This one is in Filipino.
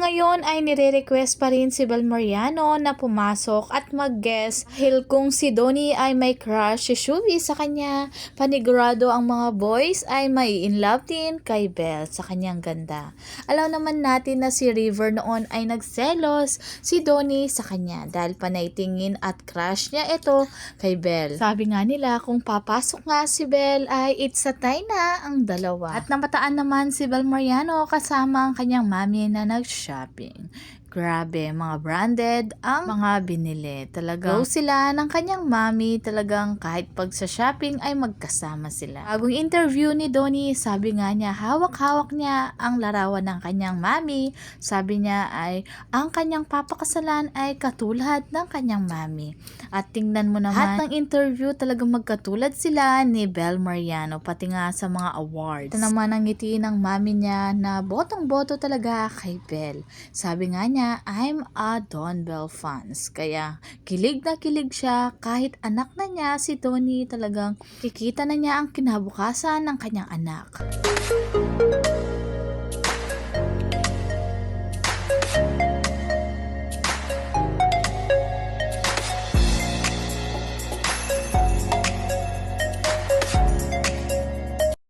ngayon ay nire-request pa rin si Bel Mariano na pumasok at mag-guest dahil kung si Donnie ay may crush si Shubi sa kanya, panigurado ang mga boys ay may in love din kay Bel sa kanyang ganda. Alam naman natin na si River noon ay nagselos si Donnie sa kanya dahil panaytingin at crush niya ito kay Bel. Sabi nga nila kung papasok nga si Bel ay it's a tie na ang dalawa. At namataan naman si Bel Mariano kasama ang kanyang mami na shopping. Grabe, mga branded ang mga binili. Talagang go sila ng kanyang mami. Talagang kahit pag sa shopping ay magkasama sila. Bagong interview ni Donnie, sabi nga niya, hawak-hawak niya ang larawan ng kanyang mami. Sabi niya ay, ang kanyang papakasalan ay katulad ng kanyang mami. At tingnan mo naman, lahat ng interview talagang magkatulad sila ni Bel Mariano, pati nga sa mga awards. Ito naman ang ngiti ng mami niya na botong-boto talaga kay Bel. Sabi nga niya, I'm a Don Bell fans. Kaya kilig na kilig siya kahit anak na niya si Tony talagang kikita na niya ang kinabukasan ng kanyang anak.